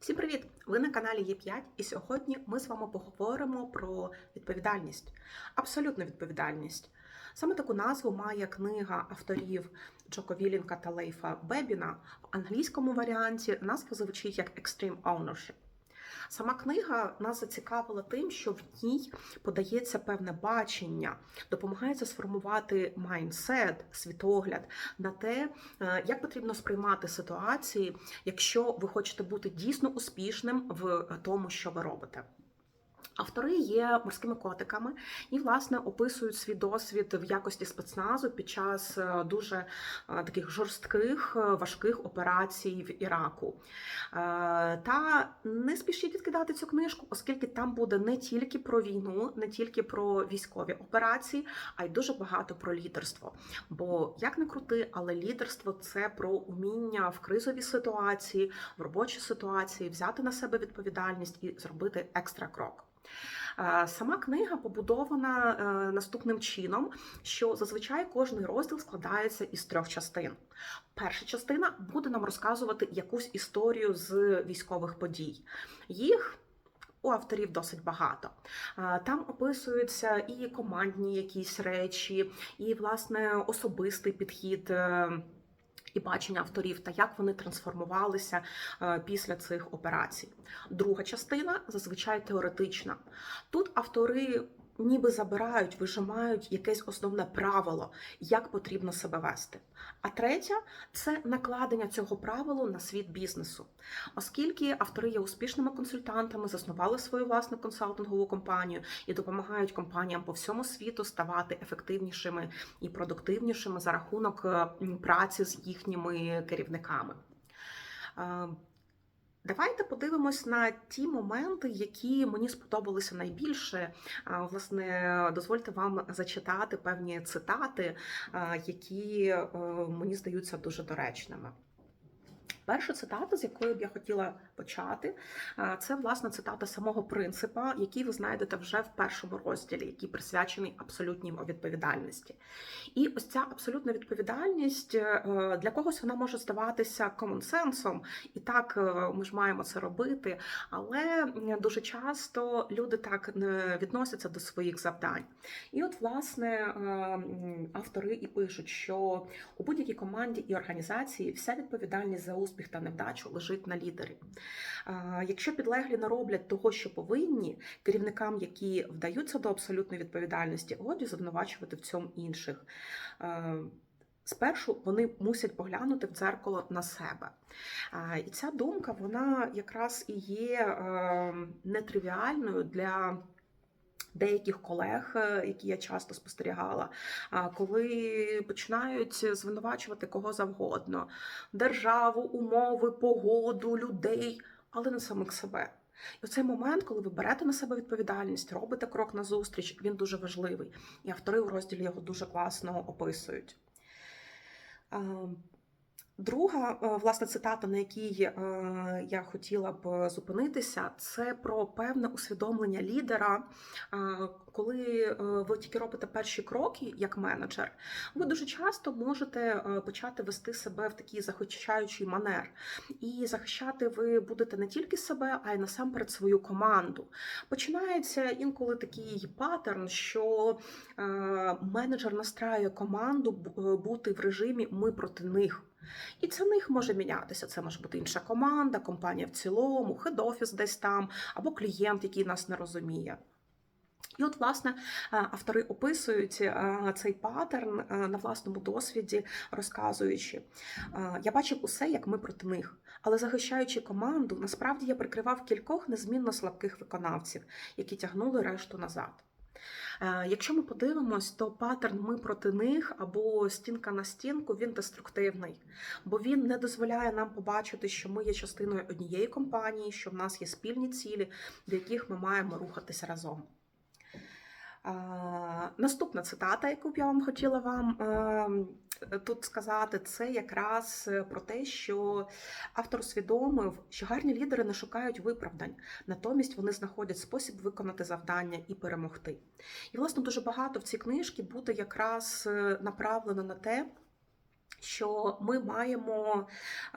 Всім привіт! Ви на каналі Є5, і сьогодні ми з вами поговоримо про відповідальність, абсолютну відповідальність. Саме таку назву має книга авторів Джоко Вілінка та Лейфа Бебіна. В англійському варіанті назва звучить як Extreme Ownership. Сама книга нас зацікавила тим, що в ній подається певне бачення, допомагається сформувати майндсет, світогляд на те, е, як потрібно сприймати ситуації, якщо ви хочете бути дійсно успішним в тому, що ви робите. Автори є морськими котиками і, власне, описують свій досвід в якості спецназу під час е, дуже е, таких жорстких е, важких операцій в Іраку. Та не спішіть відкидати цю книжку, оскільки там буде не тільки про війну, не тільки про військові операції, а й дуже багато про лідерство. Бо як не крути, але лідерство це про уміння в кризовій ситуації, в робочій ситуації взяти на себе відповідальність і зробити екстра крок. Е, Сама книга побудована е, наступним чином, що зазвичай кожний розділ складається із трьох частин. Перша частина буде нам розказувати якусь історію з військових подій. Їх у авторів досить багато. Е, Там описуються і командні якісь речі, і власне особистий підхід. І бачення авторів та як вони трансформувалися е, після цих операцій. Друга частина зазвичай теоретична. Тут автори ніби забирають, вижимають якесь основне правило, як потрібно себе вести. А третя це накладення цього правилу на світ бізнесу. Оскільки автори є успішними консультантами, заснували свою власну консалтингову компанію і допомагають компаніям по всьому світу ставати ефективнішими і продуктивнішими за рахунок е, праці з їхніми керівниками. Давайте подивимось на ті моменти, які мені сподобалися найбільше. Власне, дозвольте вам зачитати певні цитати, які е, мені здаються дуже доречними. Перша цитата, з якої б я хотіла почати, це власне цитата самого принципа, який ви знайдете вже в першому розділі, який присвячений абсолютній відповідальності. І ось ця абсолютна відповідальність е, для когось вона може здаватися комонсенсом, і так е, ми ж маємо це робити. Але дуже часто люди так не відносяться до своїх завдань. І от, власне, е, автори і пишуть, що у будь-якій команді і організації вся відповідальність за успіх та невдачу лежить на лідері. Якщо підлеглі не роблять того, що повинні, керівникам, які вдаються до абсолютної відповідальності, годі звинувачувати в цьому інших. Спершу вони мусять поглянути в дзеркало на себе. І ця думка, вона якраз і є е, нетривіальною для. Деяких колег, е, які я часто спостерігала, коли починають звинувачувати кого завгодно: державу, умови, погоду, людей, але не самих себе. І оцей момент, коли ви берете на себе відповідальність, робите крок назустріч, він дуже важливий. І автори у розділі його дуже класно описують. Друга е, власне цитата, на якій е, я хотіла б зупинитися, це про певне усвідомлення лідера. Е, Коли е, ви тільки робите перші кроки як менеджер, ви дуже часто можете е, почати вести себе в такий захищаючий манер. І захищати ви будете не тільки себе, а й насамперед свою команду. Починається інколи такий паттерн, що е, менеджер настраює команду бу- бути в режимі ми проти них. І це них може мінятися. Це може бути інша команда, компанія в цілому, хед-офіс десь там, або клієнт, який нас не розуміє. І от, власне, е, автори описують е, цей паттерн е, на власному досвіді, розказуючи: я бачив усе, як ми проти них. Але захищаючи команду, насправді я прикривав кількох незмінно слабких виконавців, які тягнули решту назад. Е, Якщо ми подивимось, то паттерн ми проти них або стінка на стінку він деструктивний, бо він не дозволяє нам побачити, що ми є частиною однієї компанії, що в нас є спільні цілі, до яких ми маємо рухатися разом. Е, Наступна цитата, яку б я вам хотіла вам е, тут сказати, це якраз про те, що автор усвідомив, що гарні лідери не шукають виправдань, натомість вони знаходять спосіб виконати завдання і перемогти. І, власне, дуже багато в цій книжці буде якраз е, направлено на те. Що ми маємо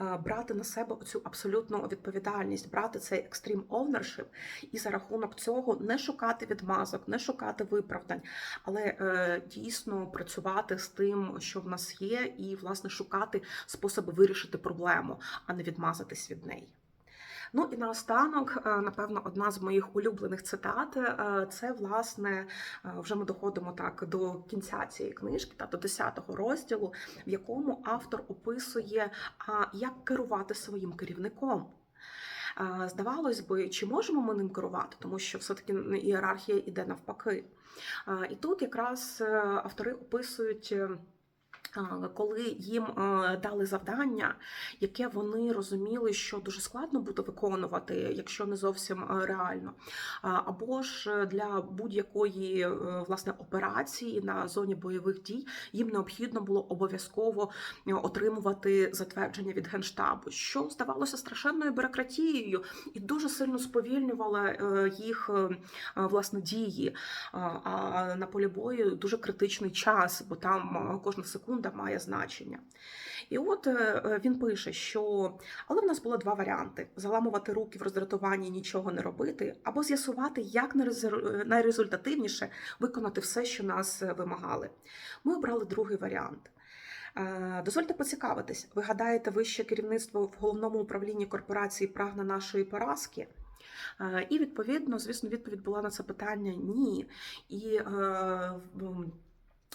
е, брати на себе цю абсолютну відповідальність, брати цей екстрім ownership і за рахунок цього не шукати відмазок, не шукати виправдань, але е, дійсно працювати з тим, що в нас є, і власне шукати способи вирішити проблему, а не відмазатись від неї. Ну і наостанок, е, напевно, одна з моїх улюблених цитат е, це власне е, вже ми доходимо так до кінця цієї книжки, та до 10-го розділу, в якому автор описує, як керувати своїм керівником. Здавалось би, чи можемо ми ним керувати, тому що все-таки ієрархія іде навпаки. І тут якраз автори описують. Е, Коли їм е, дали завдання, яке вони розуміли, що дуже складно буде виконувати, якщо не зовсім е, реально, або ж для будь-якої власне операції на зоні бойових дій їм необхідно було обов'язково отримувати затвердження від генштабу, що здавалося страшенною бюрократією і дуже сильно сповільнювало їх власне дії. А, на полі бою дуже критичний час, бо там кожна секунда має значення. І от е, е, він пише, що але в нас було два варіанти: заламувати руки в роздратуванні, і нічого не робити, або з'ясувати, як найрезультативніше виконати все, що нас е, вимагали. Ми обрали другий варіант. Е, Дозвольте поцікавитись, ви гадаєте, вище керівництво в головному управлінні корпорації прагне нашої поразки? Е, І відповідно, звісно, відповідь була на це питання ні. І е,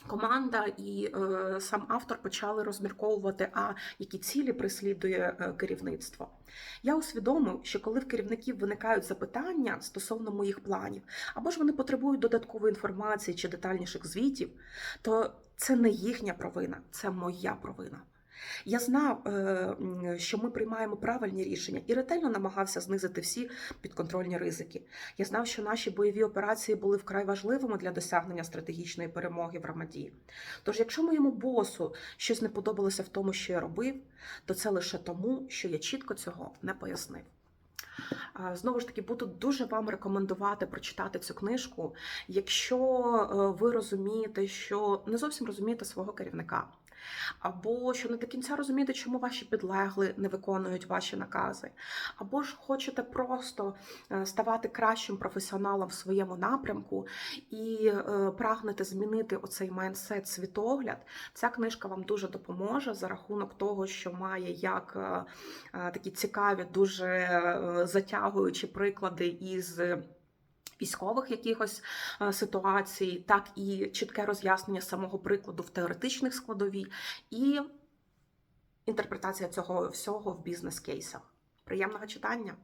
команда і е, сам автор почали розмірковувати, а які цілі прислідує е, керівництво. Я усвідомив, що коли в керівників виникають запитання стосовно моїх планів, або ж вони потребують додаткової інформації чи детальніших звітів, то це не їхня провина, це моя провина. Я знав, е, що ми приймаємо правильні рішення і ретельно намагався знизити всі підконтрольні ризики. Я знав, що наші бойові операції були вкрай важливими для досягнення стратегічної перемоги в Рамаді. Тож, якщо моєму босу щось не подобалося в тому, що я робив, то це лише тому, що я чітко цього не пояснив. Знову ж таки, буду дуже вам рекомендувати прочитати цю книжку, якщо е, ви розумієте, що не зовсім розумієте свого керівника, або що не до кінця розумієте, чому ваші підлегли не виконують ваші накази, або ж хочете просто е, ставати кращим професіоналом в своєму напрямку і е, прагнете змінити оцей майндсет, світогляд. Ця книжка вам дуже допоможе за рахунок того, що має як е, такі цікаві, дуже затягуючі приклади із. Військових якихось е, ситуацій, так і чітке роз'яснення самого прикладу в теоретичних складовій, і інтерпретація цього всього в бізнес-кейсах. Приємного читання!